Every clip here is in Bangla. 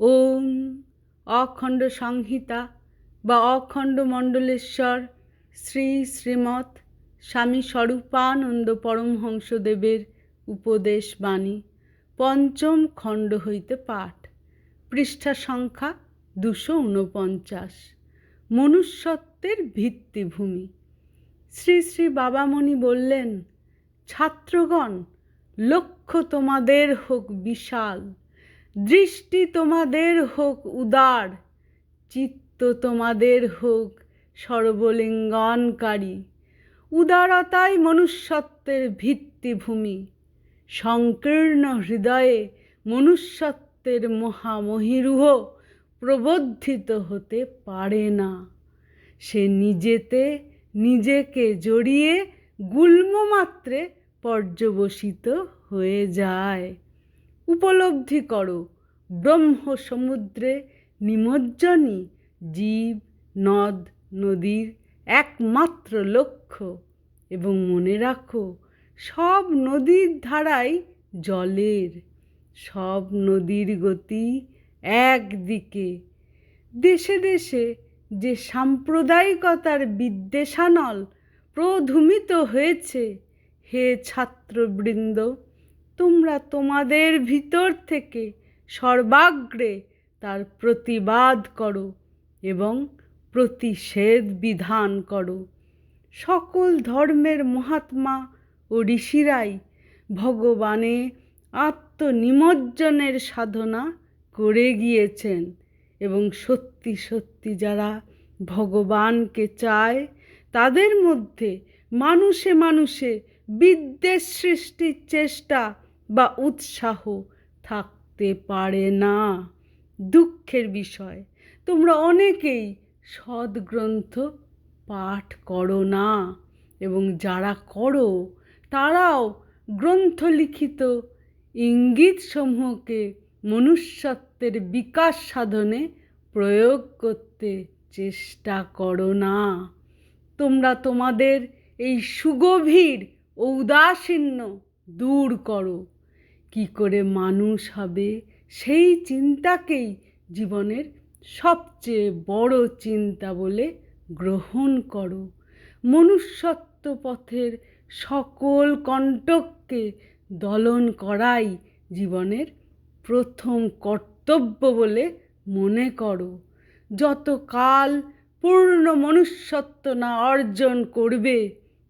ওম অখণ্ড সংহিতা বা অখণ্ড মণ্ডলেশ্বর শ্রী শ্রীমৎ স্বামী স্বরূপানন্দ পরমহংসদেবের উপদেশ বাণী, পঞ্চম খণ্ড হইতে পাঠ, পৃষ্ঠা সংখ্যা দুশো ঊনপঞ্চাশ। মনুষ্যত্বের ভিত্তিভূমি। শ্রী শ্রী বাবামণি বললেন, ছাত্রগণ, লক্ষ্য তোমাদের হোক বিশাল। দৃষ্টি তোমাদের হোক উদার, চিত্ত তোমাদের হোক সর্বলিঙ্গনকারী। উদারতাই মনুষ্যত্বের ভিত্তিভূমি, সংকীর্ণ হৃদয়ে মনুষ্যত্বের মহামহিরুহ প্রবর্ধিত হতে পারে না। সে নিজেতে নিজেকে জড়িয়ে গুল্মমাত্রে পর্যবসিত হয়ে যায়। উপলব্ধি করো। ব্রহ্ম সমুদ্রে নিমজ্জনই জীব, নদ, নদীর একমাত্র লক্ষ্য। এবং মনে রাখো, সব নদীর ধারাই জলের। সব নদীর গতি একদিকে। দেশে দেশে যে সাম্প্রদায়িকতার বিদ্বেষানল প্রধুমিত হয়েছে, হে ছাত্রবৃন্দ তোমরা তোমাদের ভিতর থেকে সর্বাগ্রে তার প্রতিবাদ করো এবং প্রতিষেধ বিধান করো। সকল ধর্মের মহাত্মা ও ঋষিরাই ভগবানে আত্মনিমজ্জনের সাধনা করে গিয়েছেন এবং সত্যি সত্যি যারা ভগবানকে চায়, তাদের মধ্যে মানুষে মানুষে বিদ্বেষ সৃষ্টির চেষ্টা বা উৎসাহ থাকতে পারে না। দুঃখের বিষয়, তোমরা অনেকেই সদ্গ্রন্থ পাঠ করো না এবং যারা করো, তারাও গ্রন্থ লিখিত ইঙ্গিতসমূহকে মনুষ্যত্বের বিকাশ সাধনে প্রয়োগ করতে চেষ্টা করো না। তোমরা তোমাদের এই সুগভীর, ঔদাসীন্য দূর করো। কি করে মানুষ হবে? সেই চিন্তাকেই জীবনের সবচেয়ে বড় চিন্তা বলে গ্রহণ করো। মনুষ্যত্ব পথের সকল কণ্টককে দলন করাই জীবনের প্রথম কর্তব্য বলে মনে করো। যত কাল পূর্ণ মনুষ্যত্ব না অর্জন করবে,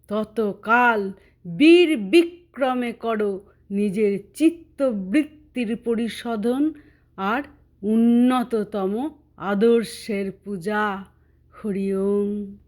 ততকাল বীর বিক্রমে করো নিজের চিত্তবৃত্তির পরিশোধন আর উন্নততম আদর্শের পূজা। হরি ওম।